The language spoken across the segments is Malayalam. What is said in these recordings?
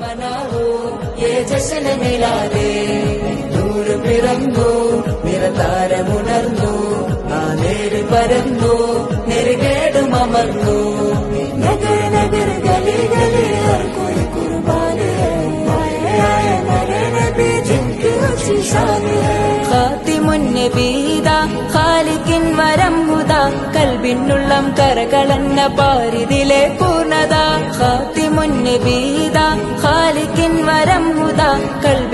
മനാവോ ഏ ജശന മിലാതെ നൂറ് പിറന്നു നിറതാരമുണർന്നു കൽബിനുള്ളം കരകളന്ന പാരിതിലെ പൂർണത. ഖാത്തിമുന്നബീദ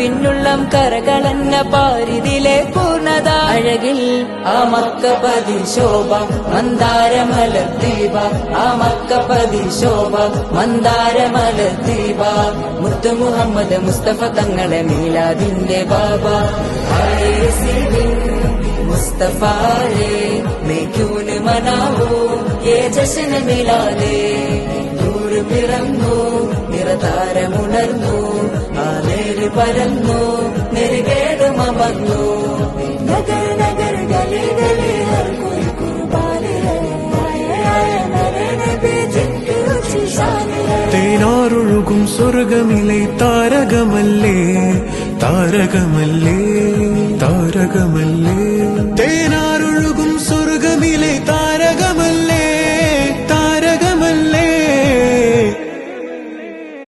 പിന്നുള്ളം കരകളഞ്ഞ പാരിതിലെ പൂർണത. അഴകിൽ ആ മക്കപതി ശോഭ മന്ദാരമല ദീപ. ആ മക്കപതി ശോഭ മന്ദാരമല ദീപ. മുത്തു മുഹമ്മദ് മുസ്തഫ തങ്ങളെ മീലാദിന്റെ ബാബ. മുസ്തഫാരെ മനാവൂ ഏ ജശന മിലാദേ. ദൂർ പിറന്നു നിറതാരമുണർന്നു പരന്നു നെരുകേടുമർന്നു നഗർ നഗർ ഗലി ഗലി ഹർ കോയി താരകമല്ലേ? താരകമല്ലേ? താരകമല്ലേ?